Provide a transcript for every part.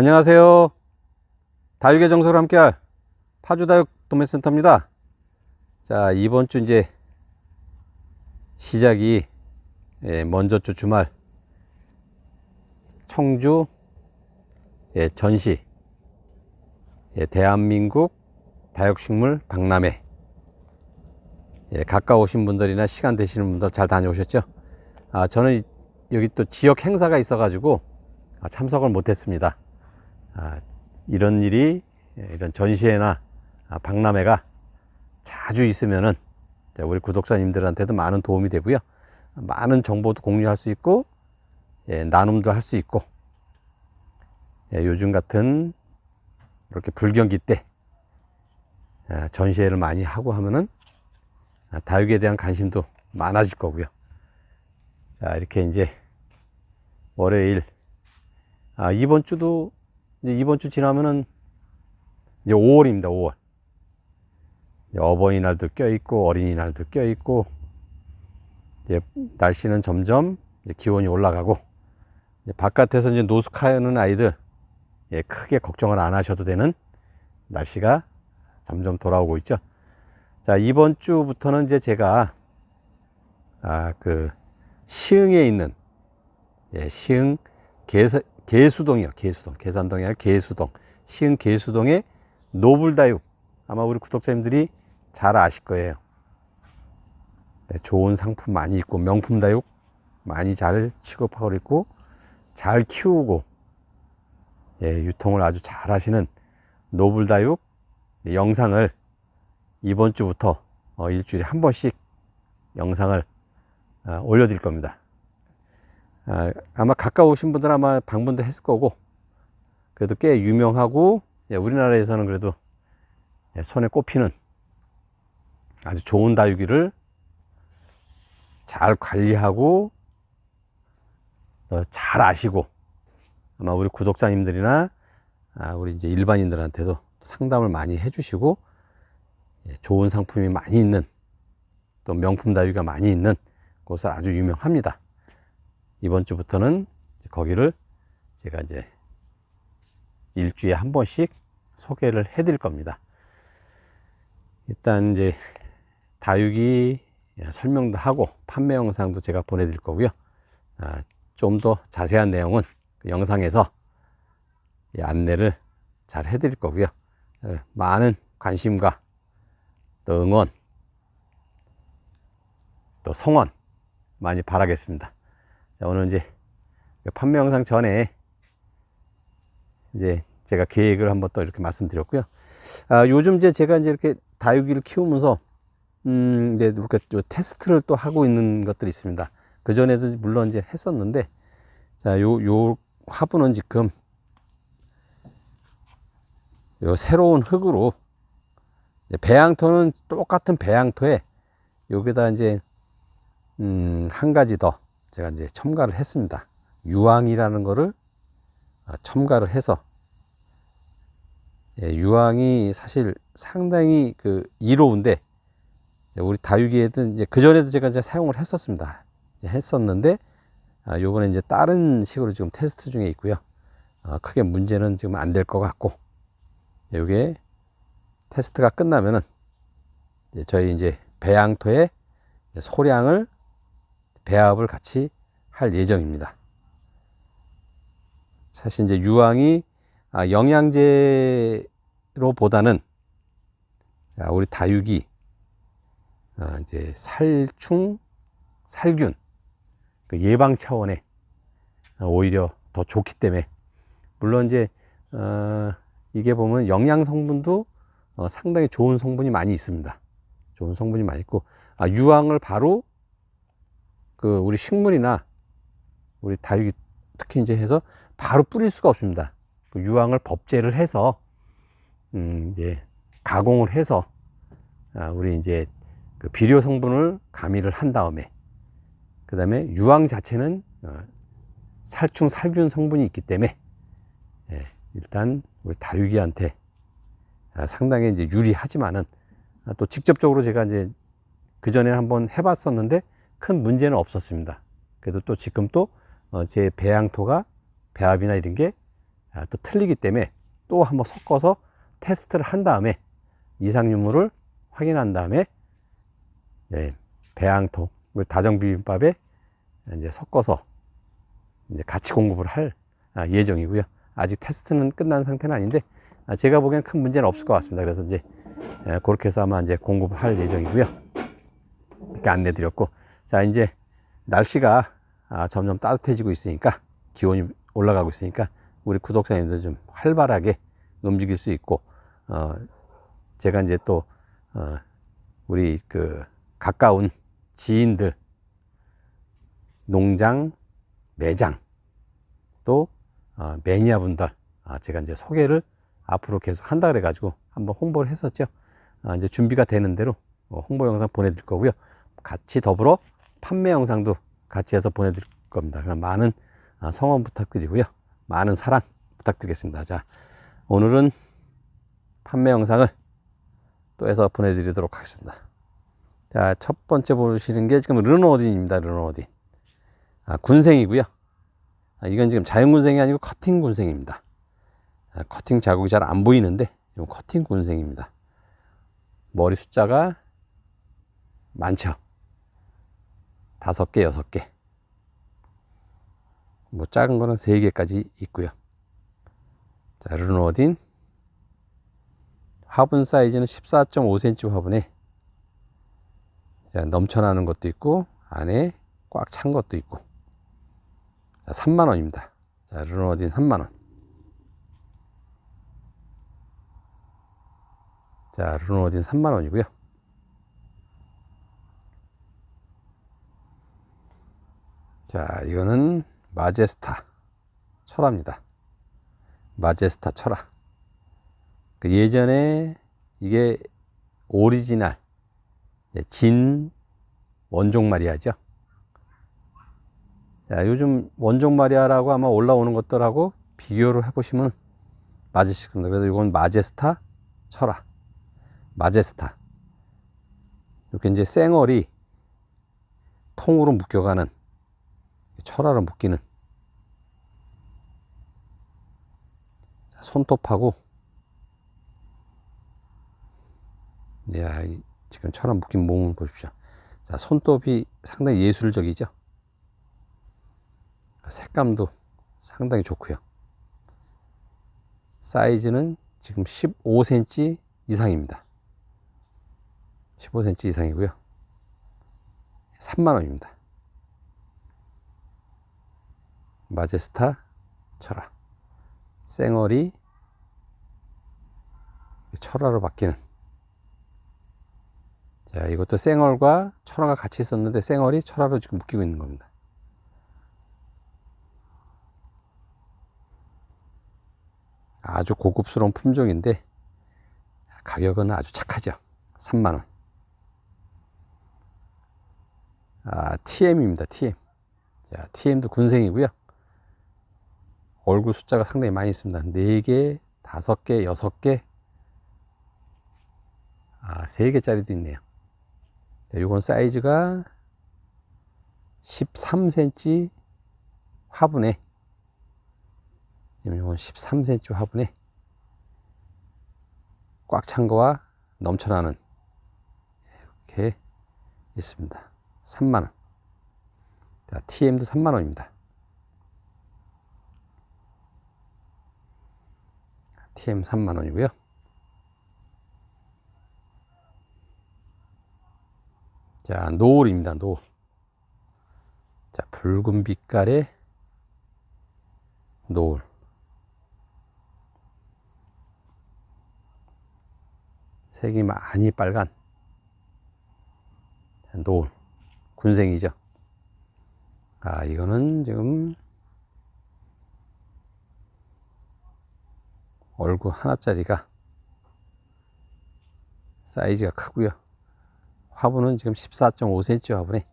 안녕하세요. 다육의 정서로 함께할 파주다육 도매센터입니다. 자, 이번 주 이제 시작이 예, 먼저 주 주말 청주 예, 전시 예, 대한민국 다육식물 박람회 예, 가까우신 분들이나 시간 되시는 분들 잘 다녀오셨죠? 아, 저는 여기 또 지역 행사가 있어가지고 아, 참석을 못했습니다. 아, 이런 일이 예, 이런 전시회나 아, 박람회가 자주 있으면은 자, 우리 구독자님들한테도 많은 도움이 되고요. 많은 정보도 공유할 수 있고 예, 나눔도 할 수 있고 예, 요즘 같은 이렇게 불경기 때 아, 전시회를 많이 하고 하면은 아, 다육에 대한 관심도 많아질 거고요. 자 이렇게 이제 월요일 아, 이번 주도 이제 이번 주 지나면은 이제 5월입니다. 5월. 어버이날도 껴있고 어린이날도 껴있고 이제 날씨는 점점 이제 기온이 올라가고 이제 바깥에서 이제 노숙하는 아이들 예, 크게 걱정을 안 하셔도 되는 날씨가 점점 돌아오고 있죠. 자 이번 주부터는 이제 제가 아그 시흥에 있는 예, 시흥 계사, 계수동이요. 계수동. 계산동이 아니라 계수동. 시흥 계수동의 노블다육. 아마 우리 구독자님들이 잘 아실 거예요. 네, 좋은 상품 많이 있고 명품 다육 많이 잘 취급하고 있고 잘 키우고 예, 유통을 아주 잘 하시는 노블다육 영상을 이번 주부터 어, 일주일에 한 번씩 영상을 어, 올려드릴 겁니다. 아, 아마 가까우신 분들 아마 방문도 했을 거고 그래도 꽤 유명하고 예, 우리나라에서는 그래도 예, 손에 꼽히는 아주 좋은 다육이를 잘 관리하고 어, 잘 아시고 아마 우리 구독자님들이나 아, 우리 이제 일반인들한테도 상담을 많이 해주시고 예, 좋은 상품이 많이 있는 또 명품 다육이가 많이 있는 곳을 아주 유명합니다. 이번 주부터는 거기를 제가 이제 일주일에 한 번씩 소개를 해 드릴 겁니다. 일단 이제 다육이 설명도 하고 판매 영상도 제가 보내드릴 거고요. 아, 좀더 자세한 내용은 그 영상에서 이 안내를 잘 해드릴 거고요. 어, 많은 관심과 또 응원, 또 성원 많이 바라겠습니다. 자, 오늘 이제 그 판매 영상 전에 이제 제가 계획을 한번 또 이렇게 말씀드렸고요. 아, 요즘 이제 제가 이제 이렇게 다육이를 키우면서 음, 이제 이렇게 또 테스트를 또 하고 있는 것들이 있습니다. 그 전에도 물론 이제 했었는데 자, 요, 요 화분은 지금 요 새로운 흙으로 배양토는 똑같은 배양토에 여기다 이제 음, 한 가지 더 제가 이제 첨가를 했습니다. 유황이라는 거를 어, 첨가를 해서 예, 유황이 사실 상당히 그 이로운데 우리 다육이에도 이제 그 전에도 제가 이제 사용을 했었습니다. 이제 했었는데 아, 요번에 이제 다른 식으로 지금 테스트 중에 있고요. 어, 크게 문제는 지금 안 될 것 같고 요게 테스트가 끝나면은 이제 저희 이제 배양토에 소량을 배합을 같이 할 예정입니다. 사실 이제 유황이 아, 영양제로 보다는 자, 우리 다육이 어, 이제 살충, 살균 그 예방 차원에 오히려 더 좋기 때문에 물론 이제 어, 이게 보면 영양 성분도 어, 상당히 좋은 성분이 많이 있습니다. 좋은 성분이 많이 있고 아, 유황을 바로 그 우리 식물이나 우리 다육이 특히 이제 해서 바로 뿌릴 수가 없습니다. 그 유황을 법제를 해서 음 이제 가공을 해서 아 우리 이제 그 비료 성분을 가미를 한 다음에 그 다음에 유황 자체는 어 살충 살균 성분이 있기 때문에 예 일단 우리 다육이한테 아 상당히 이제 유리하지만은 아또 직접적으로 제가 이제 그 전에 한번 해봤었는데 큰 문제는 없었습니다. 그래도 또 지금 또제 어, 배양토가 배합이나 이런 게 아, 또 틀리기 때문에 또 한번 섞어서 테스트를 한 다음에 이상 유무를 확인한 다음에 예, 배양통을 다정 비빔밥에 이제 섞어서 이제 같이 공급을 할 아, 예정이고요. 아직 테스트는 끝난 상태는 아닌데 아, 제가 보기엔 큰 문제는 없을 것 같습니다. 그래서 이제 예, 그렇게 해서 아마 이제 공급할 예정이고요. 이렇게 안내 드렸고 자 이제 날씨가 아, 점점 따뜻해지고 있으니까 기온이 올라가고 있으니까 우리 구독자님들 좀 활발하게 움직일 수 있고 어 제가 이제 또 어, 우리 그 가까운 지인들 농장 매장 또 어, 매니아 분들 아, 제가 이제 소개를 앞으로 계속 한다 그래 가지고 한번 홍보를 했었죠. 아, 이제 준비가 되는 대로 어, 홍보 영상 보내드릴 거고요. 같이 더불어 판매 영상도 같이 해서 보내드릴 겁니다 그럼 많은 아, 성원 부탁드리고요 많은 사랑 부탁드리겠습니다 자 오늘은 판매 영상을 또 해서 보내드리도록 하겠습니다 자 첫 번째 보시는 게 지금 르노어딘입니다 르노어딘 아, 군생이고요 아, 이건 지금 자연 군생이 아니고 커팅 군생입니다. 아, 커팅 자국이 잘 안 보이는데 이건 커팅 군생입니다. 머리 숫자가 많죠. 다섯 개, 여섯 개. 뭐 작은 거는 세 개까지 있고요. 자, 르노딘 화분 사이즈는 14.5cm 화분에 자, 넘쳐나는 것도 있고 안에 꽉 찬 것도 있고 자, 3만 원입니다. 자, 르노딘 3만 원. 자, 르노딘 3만 원이고요. 자, 이거는 마제스타 철화입니다. 마제스타 철화. 그 예전에 이게 오리지널 예, 진 원종 마리아죠. 자, 요즘 원종 마리아라고 아마 올라오는 것들하고 비교를 해보시면 맞으실 겁니다. 그래서 이건 마제스타 철화. 마제스타. 이렇게 이제 쌩얼이 통으로 묶여가는 철화로 묶이는 자, 손톱하고 야, 이 지금 철화 묶인 몸을 보십시오. 자, 손톱이 상당히 예술적이죠. 색감도 상당히 좋고요. 사이즈는 지금 15cm 이상입니다. 15cm 이상이고요. 3만 원입니다. 마제스타 철화. 쌩얼이 철화로 바뀌는. 자, 이것도 쌩얼과 철화가 같이 있었는데 쌩얼이 철화로 지금 묶이고 있는 겁니다. 아주 고급스러운 품종인데 가격은 아주 착하죠. 3만 원. 아, TM입니다. TM. 자, TM도 군생이고요. 얼굴 숫자가 상당히 많이 있습니다. 4개, 5개, 6개. 아, 3개짜리도 있네요. 자, 요건 사이즈가 13cm 화분에 지금 이건 13cm 화분에 꽉 찬 거와 넘쳐나는 이렇게 있습니다. 3만원. 자, TM도 3만원입니다. TM 3만원이고요. 자, 노을입니다. 노을. 자, 붉은 빛깔의 노을. 색이 많이 빨간 노을 군생이죠. 아 이거는 지금 얼굴 하나짜리가 사이즈가 크고요. 화분은 지금 14.5cm 화분에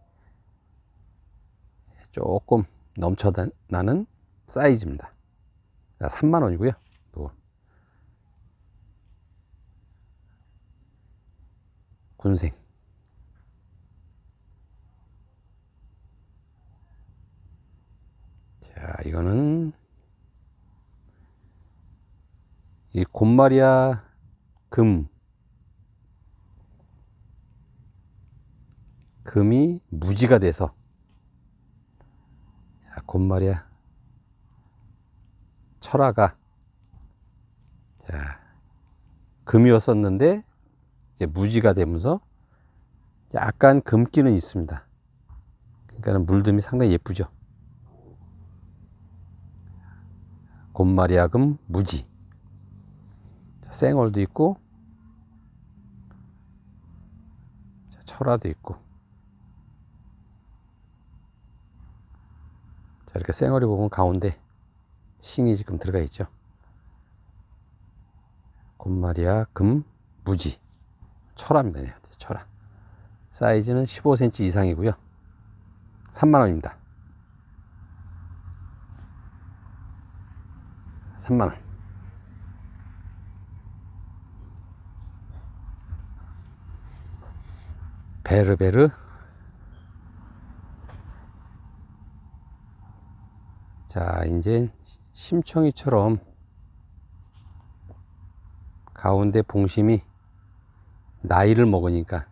조금 넘쳐나는 사이즈입니다. 3만 원이고요. 군생. 자, 이거는 이 곰마리아 금 금이 무지가 돼서 야, 곰마리아 철화가 자, 금이었었는데 이제 무지가 되면서 약간 금기는 있습니다. 그러니까 물듬이 상당히 예쁘죠. 곰마리아금 무지. 자, 생얼도 있고, 자, 철화도 있고. 자, 이렇게 생얼이 보면 가운데 싱이 지금 들어가 있죠. 곰마리아 금 무지. 철화입니다. 네, 철화. 사이즈는 15cm 이상이고요. 3만원입니다. 3만원. 베르베르. 자, 이제 심청이처럼 가운데 봉심이 나이를 먹으니까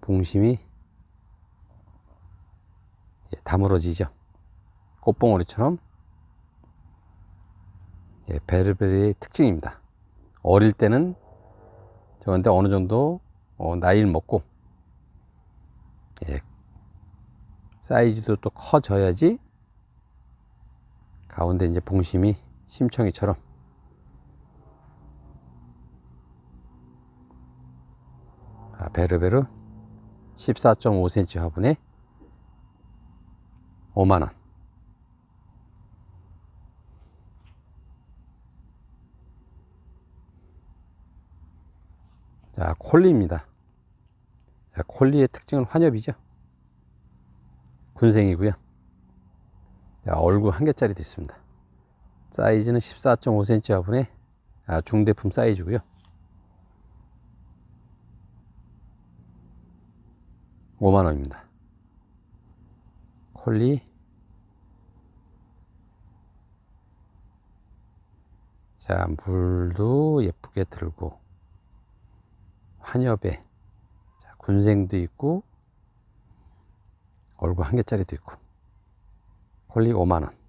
봉심이 예, 다물어지죠. 꽃봉오리처럼 예, 베르베르의 특징입니다. 어릴 때는 저건데 어느 정도 어, 나이를 먹고 예, 사이즈도 또 커져야지 가운데 이제 봉심이 심청이처럼 아, 베르베르 14.5cm 화분에 5만원. 자, 콜리입니다. 자, 콜리의 특징은 환엽이죠. 군생이고요. 자, 얼굴 한 개짜리도 있습니다. 사이즈는 14.5cm 화분에 아, 중대품 사이즈고요. 5만 원입니다. 콜리 자 물도 예쁘게 들고 환엽에 자, 군생도 있고 얼굴 한 개짜리도 있고 콜리 5만 원.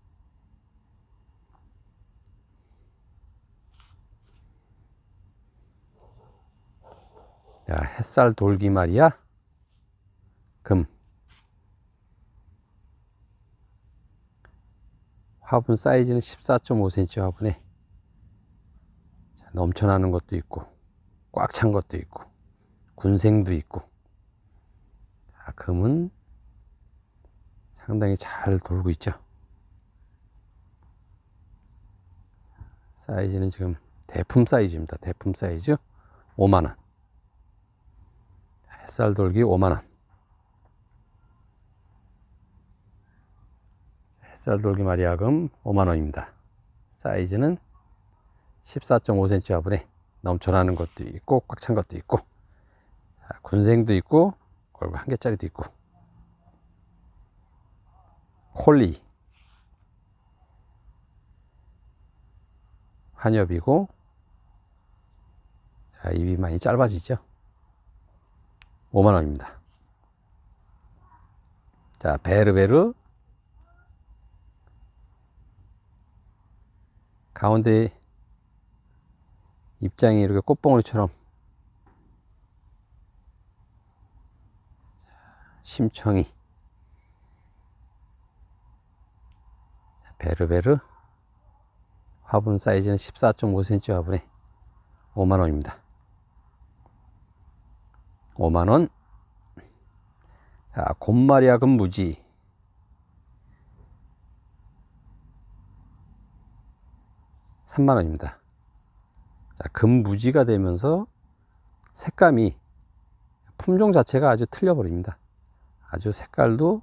자, 햇살 돌기 말이야. 금. 화분 사이즈는 14.5cm 화분에 자, 넘쳐나는 것도 있고 꽉 찬 것도 있고 군생도 있고 자, 금은 상당히 잘 돌고 있죠. 사이즈는 지금 대품 사이즈입니다. 대품 사이즈 5만원. 햇살 돌기 5만원. 햇살 돌기 마리아금 5만원입니다. 사이즈는 14.5cm 화분에 넘쳐나는 것도 있고 꽉 찬 것도 있고 군생도 있고 얼굴 한 개짜리도 있고. 콜리. 환엽이고 자, 입이 많이 짧아지죠? 5만원입니다. 자 베르베르. 가운데 입장이 이렇게 꽃봉오리처럼 심청이. 베르베르. 화분 사이즈는 14.5cm 화분에 5만원입니다. 5만원. 자 곰마리아금 무지. 3만원입니다. 자 금무지가 되면서 색감이 품종 자체가 아주 틀려 버립니다 아주 색깔도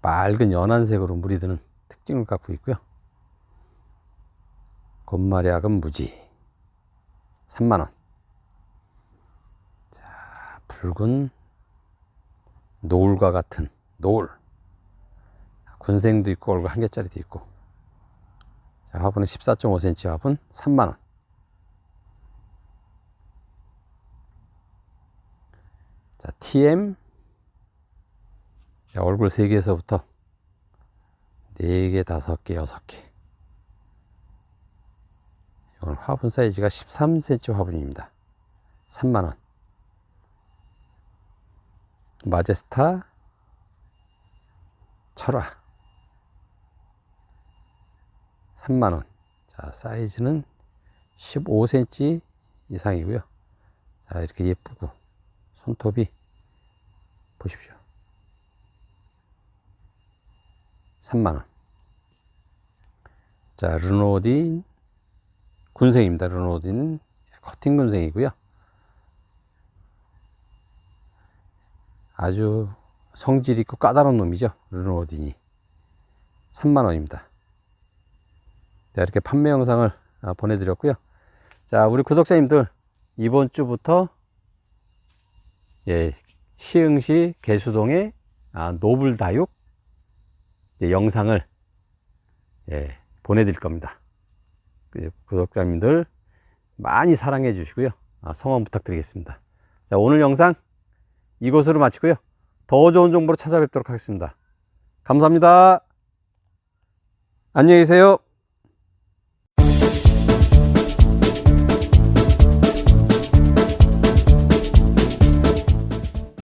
맑은 연한색으로 물이 드는 특징을 갖고 있고요. 곰마리아금 무지 3만원. 자, 붉은 노을과 같은 노을. 군생도 있고 얼굴 한 개짜리도 있고 자, 화분은 14.5cm 화분 3만원. 자, TM. 자, 얼굴 3개에서부터 4개, 5개, 6개. 이건 화분 사이즈가 13cm 화분입니다. 3만원. 마제스타 철화 3만원. 자, 사이즈는 15cm 이상이고요. 자, 이렇게 예쁘고 손톱이 보십시오. 3만원. 자, 르노딘 군생입니다. 르노딘 커팅 군생이고요. 아주 성질 있고 까다로운 놈이죠. 르노딘이. 3만원입니다. 자, 이렇게 판매 영상을 아, 보내드렸고요. 자, 우리 구독자님들, 이번 주부터, 예, 시흥시 개수동의 아, 노블다육 영상을, 예, 보내드릴 겁니다. 그 구독자님들 많이 사랑해 주시고요. 아, 성원 부탁드리겠습니다. 자, 오늘 영상 이것으로 마치고요. 더 좋은 정보로 찾아뵙도록 하겠습니다. 감사합니다. 안녕히 계세요.